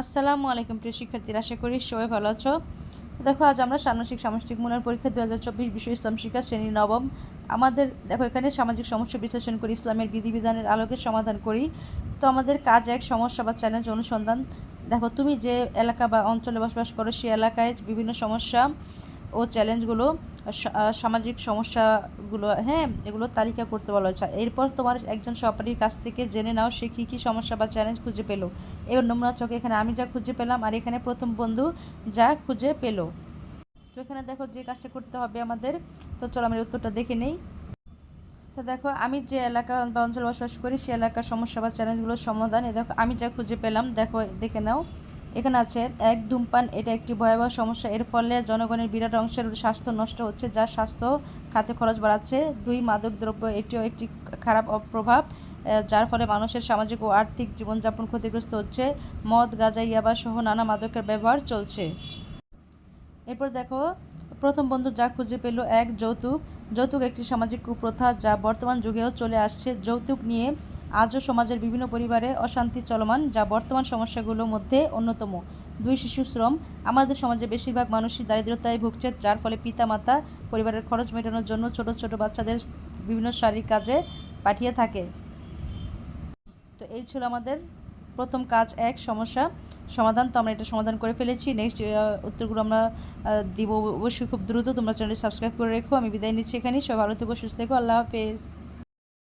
আসসালামু আলাইকুম প্রিয় শিক্ষার্থীরা, আশা করি সবাই ভালো আছো। দেখো, আজ আমরা সামাসিক সামষ্টিক মূল্যায়ন পরীক্ষা দু হাজার চব্বিশ বিশ্ব ইসলাম শিক্ষা শ্রেণি নবম। আমাদের, দেখো, এখানে সামাজিক সমস্যা বিশ্লেষণ করি, ইসলামের বিধিবিধানের আলোকে সমাধান করি। তো আমাদের কাজ এক, সমস্যা বা চ্যালেঞ্জ অনুসন্ধান। দেখো, তুমি যে এলাকা বা অঞ্চলে বসবাস করো সেই এলাকায় বিভিন্ন সমস্যা ও চ্যালেঞ্জগুলো সামাজিক সমস্যাগুলো হ্যাঁ এগুলো তালিকা করতে বলা হয়েছে। এরপর তোমার একজন সহপাঠীর কাছ থেকে জেনে নাও সে কী কী সমস্যা বা চ্যালেঞ্জ খুঁজে পেল। এবার নমুনা চকে এখানে আমি যা খুঁজে পেলাম আর এখানে প্রথম বন্ধু যা খুঁজে পেল। তো এখানে দেখো যে কাজটা করতে হবে আমাদের। তো চলো আমি উত্তরটা দেখে নেই। তো দেখো, আমি যে এলাকা বা অঞ্চল বসবাস করি, সে এলাকার সমস্যা বা চ্যালেঞ্জগুলোর সমাধান। এ দেখো, আমি যা খুঁজে পেলাম, দেখো, দেখে নাও। এখানে আছে, এক ধূমপান, এটা একটি ভয়াবহ সমস্যা। এর ফলে জনগণের বিরাট অংশের স্বাস্থ্য নষ্ট হচ্ছে, যা স্বাস্থ্য, খাতে খরচ বাড়াচ্ছে। দুই মাদক দ্রব্য, এটিও একটি খারাপ প্রভাব যার ফলে মানুষের সামাজিক ও আর্থিক জীবনযাপন ক্ষতিগ্রস্ত হচ্ছে। মদ গাঁজা ইয়াবা সহ নানা মাদকের ব্যবহার চলছে। এরপর দেখো, প্রথম বন্ধু যা খুঁজে পেল, এক যৌতুক। যৌতুক একটি সামাজিক কুপ্রথা, যা বর্তমান যুগেও চলে আসছে। যৌতুক নিয়ে আজও সমাজের বিভিন্ন পরিবারে অশান্তি চলমান, যা বর্তমান সমস্যাগুলোর মধ্যে অন্যতম। দুই শিশু শ্রম, আমাদের সমাজে বেশিরভাগ মানুষই দারিদ্রতায় ভুগছে, যার ফলে পিতা মাতা পরিবারের খরচ মেটানোর জন্য ছোট ছোট বাচ্চাদের বিভিন্ন শারীরিক কাজে পাঠিয়ে থাকে। তো এই ছিল আমাদের প্রথম কাজ এক, সমস্যা সমাধান। তো আমরা এটা সমাধান করে ফেলেছি। নেক্সট উত্তরগুলো আমরা দিব অবশ্যই। খুব দ্রুত তোমরা চ্যানেলটি সাবস্ক্রাইব করে রেখো। আমি বিদায় নিচ্ছি এখানে সবাই ভালো থেকো, সুস্থ থেকো। আল্লাহ হাফেজ।